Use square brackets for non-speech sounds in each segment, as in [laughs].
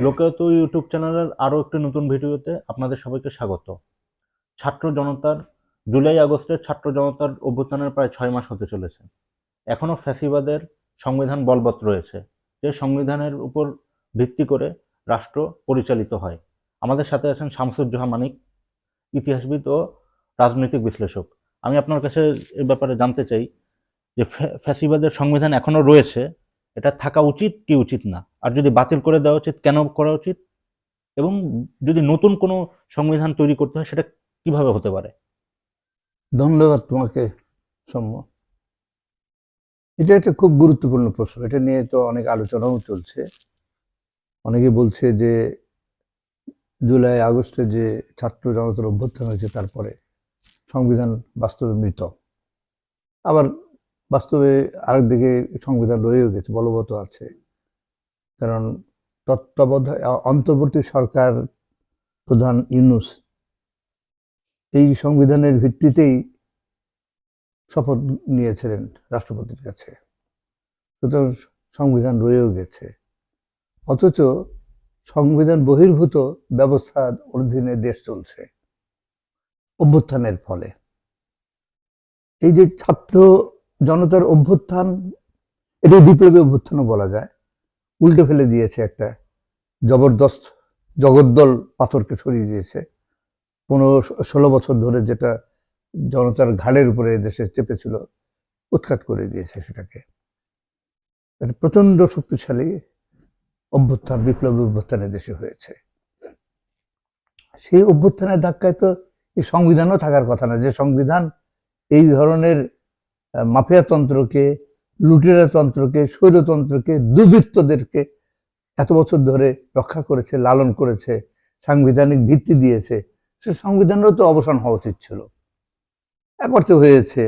লোকায়ত YouTube চ্যানেলের আরও একটি নতুন ভিডিওতে আপনাদের সবাইকে স্বাগত। ছাত্র জনতার, জুলাই আগস্টের ছাত্র জনতার অভ্যুত্থানের প্রায় ছয় মাস হতে চলেছে। এখনও ফ্যাসিবাদের সংবিধান বলবৎ রয়েছে। যে সংবিধানের উপর ভিত্তি করে রাষ্ট্র পরিচালিত হয়। আমাদের সাথে আছেন শামসুজ্জোহা মানিক, ইতিহাসবিদ ও রাজনৈতিক বিশ্লেষক। আমি আপনার কাছে এ ব্যাপারে জানতে চাই যে ফ্যা- ফ্যাসিবাদের সংবিধান এখনও রয়েছে। এটা থাকা উচিত কি উচিত না? আর যদি বাতিল করে দেওয়া উচিত, কেন করা উচিত? এবং যদি নতুন কোনো সংবিধান তৈরি করতে হয়, সেটা কীভাবে হতে পারে? ধন্যবাদ তোমাকে, সৌম্য। এটা একটা খুব গুরুত্বপূর্ণ প্রশ্ন। এটা নিয়ে তো অনেক আলোচনাও চলছে। অনেকে বলছে যে, জুলাই, আগস্টে যে ছাত্র জনতার অভ্যুত্থান হয়েছে, তারপরে সংবিধান বাস্তবে মৃত আবার বাস্তবে আরেকদিকে সংবিধান রয়েও গেছে, বলবৎ আছে। কারণ তত্ত্বাবধায় অন্তর্বর্তী সরকার প্রধান ইউনুস এই সংবিধানের ভিত্তিতেই শপথ নিয়েছিলেন রাষ্ট্রপতির কাছে। সুতরাং সংবিধান রয়েও গেছে। অথচ সংবিধান বহির্ভূত ব্যবস্থার অধীনে দেশ চলছে, অভ্যুত্থানের ফলে। এই যে ছাত্র জনতার অভ্যুত্থান এটা বিপ্লবী অভ্যুত্থানও বলা যায়। উল্টে ফেলে দিয়েছে একটা জবরদস্ত জগদ্দল পাথরকে সরিয়ে দিয়েছে। পনেরো ষোলো বছর ধরে যেটা জনতার ঘাড়ের উপরে দেশে চেপেছিল, উৎখাত করে দিয়েছে সেটাকে। একটা প্রচণ্ড শক্তিশালী অভ্যুত্থান, বিপ্লবী অভ্যুত্থানের দেশে হয়েছে। সেই অভ্যুত্থানের ধাক্কায় তো এই সংবিধানও থাকার কথা না। যে সংবিধান এই ধরনের মাফিয়াতন্ত্রকে, লুটেরাতন্ত্রকে, স্বৈরতন্ত্রকে, দুর্বৃত্তদেরকে এত বছর ধরে রক্ষা করেছে, লালন করেছে, সাংবিধানিক ভিত্তি দিয়েছে, সে সংবিধানেরও তো অবসান হওয়া উচিত ছিল। একবার তো হয়েছে।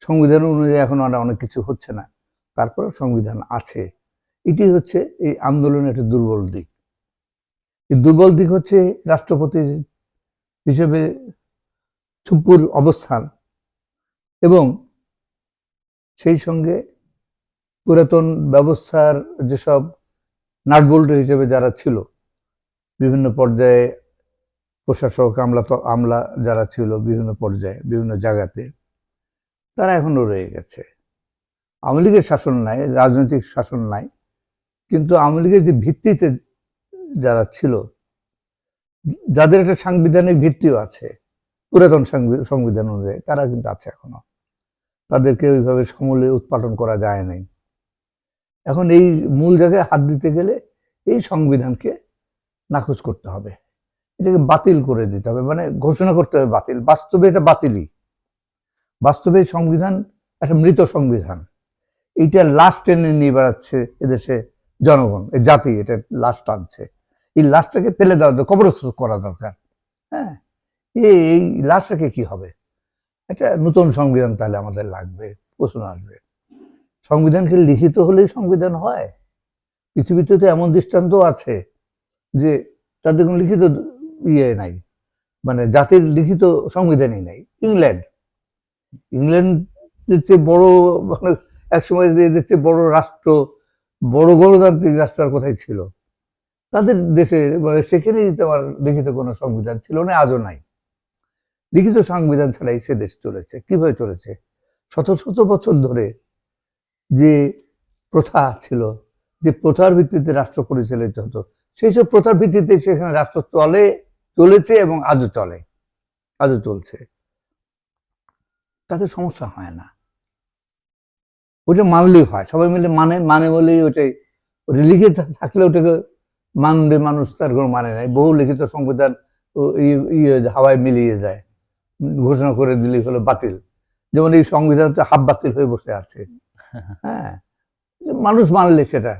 সংবিধান অনুযায়ী এখন আর অনেক কিছু হচ্ছে না। তারপরে সংবিধান আছে। এটি হচ্ছে এই আন্দোলনের একটা দুর্বল দিক। এই দুর্বল দিক হচ্ছে রাষ্ট্রপতি হিসেবে চুপুর অবস্থান এবং সেই সঙ্গে পুরাতন ব্যবস্থার যেসব নাটবল্ট হিসেবে যারা ছিল, বিভিন্ন পর্যায়ে প্রশাসক, আমলা আমলা যারা ছিল বিভিন্ন পর্যায়ে, বিভিন্ন জায়গাতে, তারা এখনও রয়ে গেছে। আওয়ামী লীগের শাসন নাই, রাজনৈতিক শাসন নাই, কিন্তু আওয়ামী লীগের যে ভিত্তিতে যারা ছিল, যাদের একটা সাংবিধানিক ভিত্তিও আছে, পুরাতন সাংবি- সংবিধান অনুযায়ী, তারা কিন্তু আছে এখনও। তাদেরকে ওইভাবে সমূলে উৎপাদন করা যায় নাই। এখন এই মূল জায়গায় হাত দিতে গেলে এই সংবিধানকে নাকচ করতে হবে। এটাকে বাতিল করে দিতে হবে। মানে ঘোষণা করতে হবে বাতিল। বাস্তবে এটা বাতিলই। বাস্তবে সংবিধান একটা মৃত সংবিধান। এইটা লাশ টেনে নিয়ে বেড়াচ্ছে এদেশে জনগণ, এই জাতি, এটা লাশ টানছে। এই লাশটাকে ফেলে দেওয়া, কবরস্থ করা দরকার। হ্যাঁ? এই লাশটাকে কি হবে? একটা নতুন সংবিধান তাহলে আমাদের লাগবে, প্রশ্ন আসবে। সংবিধানকে লিখিত হলেই সংবিধান হয়? পৃথিবীতে তো এমন দৃষ্টান্ত আছে যে তাদের কোনো লিখিত ইয়ে নাই মানে জাতির লিখিত সংবিধানই নাই। ইংল্যান্ড ইংল্যান্ডের চেয়ে বড় মানে একসময় এদের চেয়ে বড় রাষ্ট্র, বড় গণতান্ত্রিক রাষ্ট্র আর কোথায় ছিল? তাদের দেশে মানে সেখানেই তোমার লিখিত কোনো সংবিধান ছিল না, আজও নাই। লিখিত সংবিধান ছাড়াই সে দেশ চলেছে। কীভাবে চলেছে? শত শত বছর ধরে যে প্রথা ছিল, যে প্রথার ভিত্তিতে রাষ্ট্র পরিচালিত হতো, সেই সব প্রথার ভিত্তিতে সেখানে রাষ্ট্র চলে, চলেছে এবং আজও চলে, আজও চলছে। তাতে সমস্যা হয় না। ওটা মানলেই হয়। সবাই মিলে মানে মানে বলেই ওটাই ওটা লিখে থাকলে ওটাকে মানবে মানুষ, তার কোনো মানে নাই। বহু লিখিত সংবিধান ইয়ে হাওয়ায় মিলিয়ে যায়। ঘোষণা করে দিলেই হলো বাতিল। যেমন এই সংবিধান তো হাফ বাতিল হয়ে বসে আছে। [laughs] হ্যাঁ মানুষ মানলে সেটা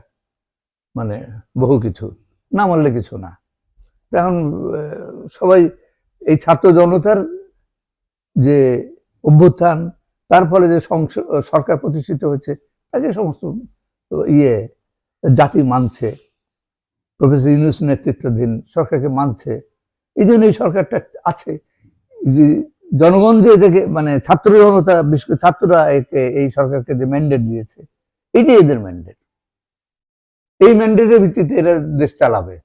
মানে বহু কিছু না মানলে কিছু না। এখন সবাই এই ছাত্র জনতার যে অভ্যুত্থান তার ফলে যে সরকার প্রতিষ্ঠিত হয়েছে তাকে সমস্ত ইয়ে জাতি মানছে। প্রফেসর ইউনুস নেতৃত্বাধীন সরকারকে মানছে। এই জন্য এই সরকারটা আছে। জনগণ যে এটাকে মানে ছাত্র জনতা ছাত্ররা এই সরকারকে যে ম্যান্ডেট দিয়েছে এটাই এদের ম্যান্ডেট এই ম্যান্ডেটের ভিত্তিতে এরা দেশ চালাবে।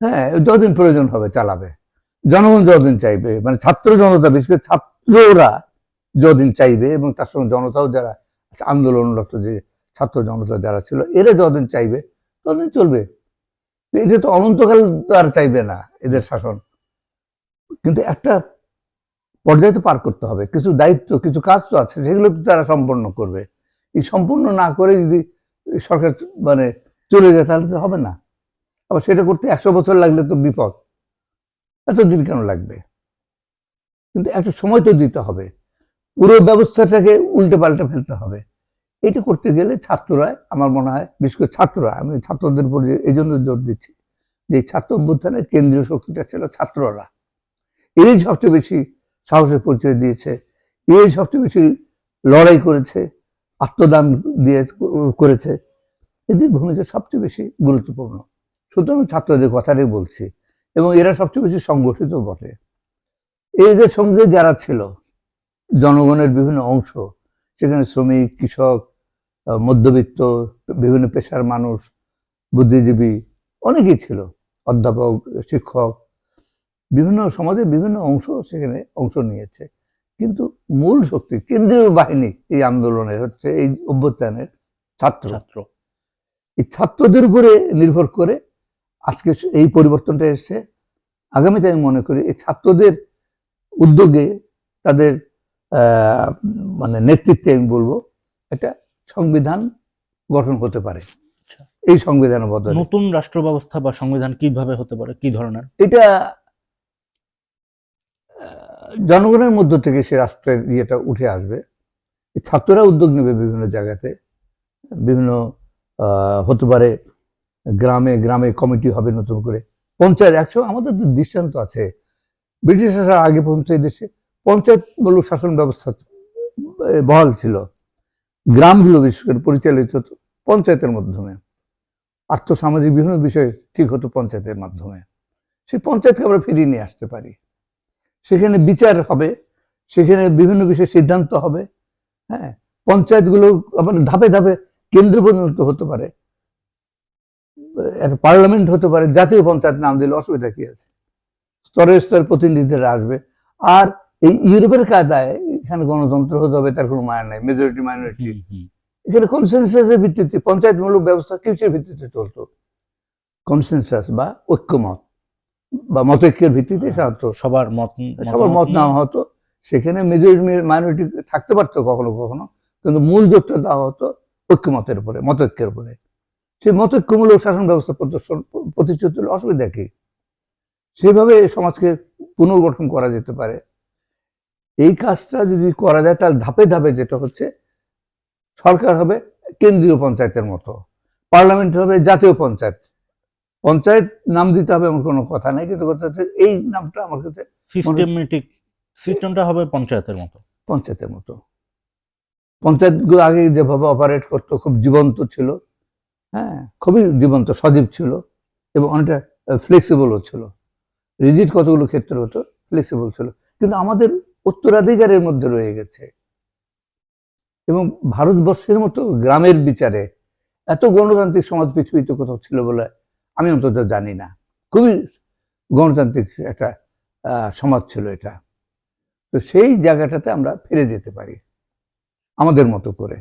হ্যাঁ যতদিন প্রয়োজন হবে চালাবে। জনগণ যতদিন চাইবে মানে ছাত্র জনতা, বিশেষ করে ছাত্ররা যতদিন চাইবে এবং তার সঙ্গে জনতাও যারা আন্দোলনরত যে ছাত্র জনতা যারা ছিল, এরা যতদিন চাইবে ততদিন চলবে। এটা তো অনন্তকাল তো আর চাইবে না এদের শাসন। কিন্তু একটা পর্যায়ে তো পার করতে হবে। কিছু দায়িত্ব, কিছু কাজ তো আছে সেগুলো তো তারা সম্পন্ন করবে। এই সম্পূর্ণ না করে যদি সরকার মানে চলে যায়, তাহলে তো হবে না। আবার সেটা করতে একশো বছর লাগলে তো বিপদ। এতদিন কেন লাগবে? কিন্তু একটা সময় তো দিতে হবে। পুরো ব্যবস্থাটাকে উল্টে পাল্টে ফেলতে হবে। এটা করতে গেলে ছাত্ররা, আমার মনে হয়, বিশেষ করে ছাত্ররা, আমি ছাত্রদের উপর এই জন্য জোর দিচ্ছি, যে ছাত্র অভ্যুত্থানের কেন্দ্রীয় শক্তিটা ছিল ছাত্ররা। এরাই সবচেয়ে বেশি সাহসের পরিচয় দিয়েছে। এরাই সবচেয়ে বেশি লড়াই করেছে, আত্মদান দিয়ে করেছে। এদের ভূমিকা সবচেয়ে বেশি গুরুত্বপূর্ণ। সুতরাং আমি ছাত্রদের কথাটাই বলছি। এবং এরা সবচেয়ে বেশি সংগঠিত বটে। এদের সঙ্গে যারা ছিল, জনগণের বিভিন্ন অংশ, সেখানে শ্রমিক, কৃষক, মধ্যবিত্ত, বিভিন্ন পেশার মানুষ, বুদ্ধিজীবী, অনেকেই ছিল। অধ্যাপক, শিক্ষক বিভিন্ন সমাজের বিভিন্ন অংশ সেখানে অংশ নিয়েছে। কিন্তু মূল শক্তি কেন্দ্রীয় বাহিনী এই আন্দোলনের হচ্ছে এই অভ্যুত্থানের ছাত্র। ছাত্র। এই ছাত্রদের উপরে নির্ভর করে আজকে এই পরিবর্তনটা এসেছে। আগামীতে আমি মনে করি এই ছাত্রদের উদ্যোগে তাদের আহ, মানে নেতৃত্বে আমি বলব একটা সংবিধান গঠন হতে পারে। আচ্ছা। এই সংবিধান বদলে। নতুন রাষ্ট্র ব্যবস্থা বা সংবিধান কীভাবে হতে পারে? কি ধরনের? এটা জনগণের মধ্য থেকে সে রাষ্ট্রের ইয়েটা উঠে আসবে। ছাত্ররা উদ্যোগ নেবে বিভিন্ন জায়গাতে। বিভিন্ন হতে পারে গ্রামে গ্রামে কমিটি হবে নতুন করে। পঞ্চায়েত একশো আমাদের তো দৃষ্টান্ত আছে। ব্রিটিশ আসার আগে পর্যন্ত এই দেশে পঞ্চায়েতমূলক শাসন ব্যবস্থা বহাল ছিল। গ্রামগুলো বিশেষ করে পরিচালিত হতো পঞ্চায়েতের মাধ্যমে। আর্থসামাজিক বিভিন্ন বিষয় ঠিক হতো পঞ্চায়েতের মাধ্যমে। সেই পঞ্চায়েতকে আমরা ফিরিয়ে নিয়ে আসতে পারি। সেখানে বিচার হবে সেখানে বিভিন্ন বিষয়ে সিদ্ধান্ত হবে হ্যাঁ? পঞ্চায়েতগুলো আবার ধাপে ধাপে কেন্দ্র পর্যন্ত হতে পারে। একটা পার্লামেন্ট হতে পারে জাতীয় পঞ্চায়েত নাম দিলে অসুবিধা কি আছে? স্তরে স্তরে প্রতিনিধিরা আসবে। আর এই ইউরোপের কায়দায় এখানে গণতন্ত্র হতে হবে তার কোনো মায়া নাই মেজরিটি মাইনরিটি। এখানে কনসেনসাসের ভিত্তিতে পঞ্চায়েতমূলক ব্যবস্থা কিসের ভিত্তিতে চলতো? কনসেনসাস বা ঐক্যমত। বা মতৈক্যের ভিত্তিতে সাধারণত সবার মত সবার মত নেওয়া হতো। সেখানে মেজরিটি মাইনরিটি থাকতে পারতো কখনো কখনো কিন্তু মূল জোরটা দেওয়া হতো ঐক্যমতের উপরে মতৈক্যের উপরে। সেই মতৈক্যমূলক শাসন ব্যবস্থা প্রদর্শন প্রতিষ্ঠিত হলে অসুবিধা কি? সেভাবে সমাজকে পুনর্গঠন করা যেতে পারে। এই কাজটা যদি করা যায় তাহলে ধাপে ধাপে যেটা হচ্ছে সরকার হবে কেন্দ্রীয় পঞ্চায়েতের মতো পার্লামেন্ট হবে জাতীয় পঞ্চায়েত। পঞ্চায়েত নাম দিতে হবে এমন কোনো কথা নাই কিন্তু কথা হচ্ছে এই নামটা আমার কাছে সিস্টেমেটিক সিস্টেমটা হবে পঞ্চায়েতের মতো। পঞ্চায়েতের মতো। পঞ্চায়েতগুলো আগে যেভাবে অপারেট করতো খুব জীবন্ত ছিল হ্যাঁ খুবই জীবন্ত সজীব ছিল এবং অনেকটা ফ্লেক্সিবলও ছিল। রিজিট কতগুলো ক্ষেত্রে হতো ফ্লেক্সিবল ছিল। কিন্তু আমাদের উত্তরাধিকারের মধ্যে রয়ে গেছে। এবং ভারতবর্ষের মতো গ্রামের বিচারে এত গণতান্ত্রিক সমাজ পৃথিবীতে কোথাও ছিল বলে আমি অন্তত জানি না। খুবই গণতান্ত্রিক একটা সমাজ ছিল এটা। তো সেই জায়গাটাতে আমরা ফিরে যেতে পারি আমাদের মতো করে।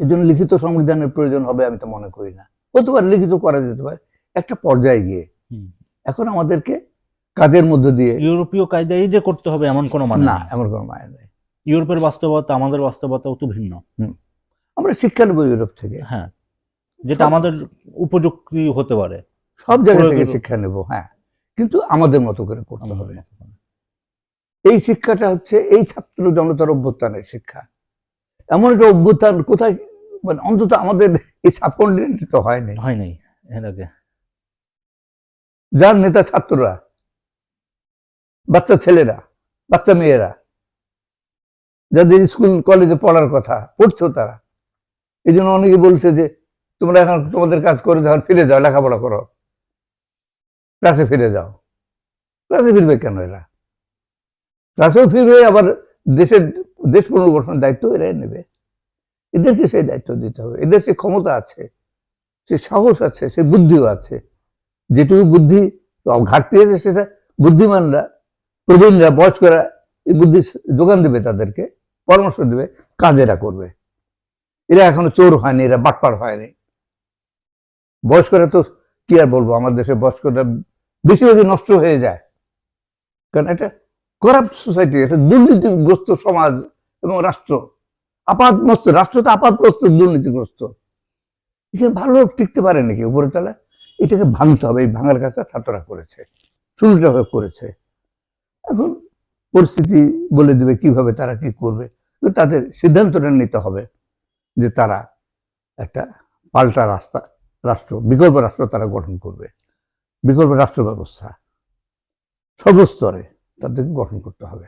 এই জন্য লিখিত সংবিধানের প্রয়োজন হবে আমি তো মনে করি না। হতে পারে লিখিত করা যেতে পারে। একটা পর্যায়ে গিয়ে। এখন আমাদেরকে কাজের মধ্য দিয়ে ইউরোপীয় কায়দায় যে করতে হবে এমন কোনো মানে না এমন কোনো মায় নেই। ইউরোপের বাস্তবতা আমাদের বাস্তবতাও তো ভিন্ন। আমরা শিক্ষা নেব ইউরোপ থেকে। হ্যাঁ। যেটা আমাদের উপযুক্তি হতে পারে। সব জায়গা থেকে শিক্ষা নেব হ্যাঁ। কিন্তু আমাদের মতো করে করতে হবে। এই শিক্ষাটা হচ্ছে এই ছাত্র জনতার অভ্যুত্থানের শিক্ষা। এমন একটা অভ্যুত্থান কোথায় মানে অন্তত আমাদের এই সাবকন্টিনেন্টে তো হয়নি হয় নাই আগে যার নেতা ছাত্ররা বাচ্চা ছেলেরা বাচ্চা মেয়েরা যাদের স্কুল কলেজে পড়ার কথা পড়ছো তারা। এই জন্য অনেকে বলছে যে তোমরা এখন তোমাদের কাজ করে যাও, ফিরে যাও, লেখাপড়া করো। ক্লাসে ফিরে যাও। ক্লাসে ফিরবে কেন এরা? ক্লাসেও ফিরবে, আবার দেশের দেশ পুনর্গঠনের দায়িত্ব এরাই নেবে। এদেরকে সেই দায়িত্ব দিতে হবে। এদের সে ক্ষমতা আছে, সে সাহস আছে, সে বুদ্ধিও আছে। যেটুকু বুদ্ধি ঘাটতি আছে, সেটা বুদ্ধিমানরা, প্রবীণরা, বয়স্করা এই বুদ্ধি যোগান দেবে তাদেরকে, পরামর্শ দেবে কাজেরা করবে। এরা এখনও চোর হয়নি, এরা বাটপার হয়নি। বয়স্করা তো কি আর বলব আমার দেশের বয়স্করা বেশিরভাগই নষ্ট হয়ে যায়। কারণ এটা করাপ্ট সোসাইটি এটা দুর্নীতিগ্রস্ত সমাজ এবং রাষ্ট্র। আপাতমস্ত, রাষ্ট্র তো আপাতমস্ত, দুর্নীতিগ্রস্ত। এখানে ভালো টিকতে পারে নাকি উপরে তলা এটাকে ভাঙতে হবে, এই ভাঙার কাজটা ছাত্ররা করেছে সুন্দরভাবে করেছে। এখন পরিস্থিতি বলে দেবে কীভাবে তারা কি করবে তাদের সিদ্ধান্তটা নিতে হবে যে তারা একটা পাল্টা রাস্তা রাষ্ট্র বিকল্প রাষ্ট্র তারা গঠন করবে। বিকল্প রাষ্ট্র ব্যবস্থা সর্বস্তরে তাদেরকে গঠন করতে হবে।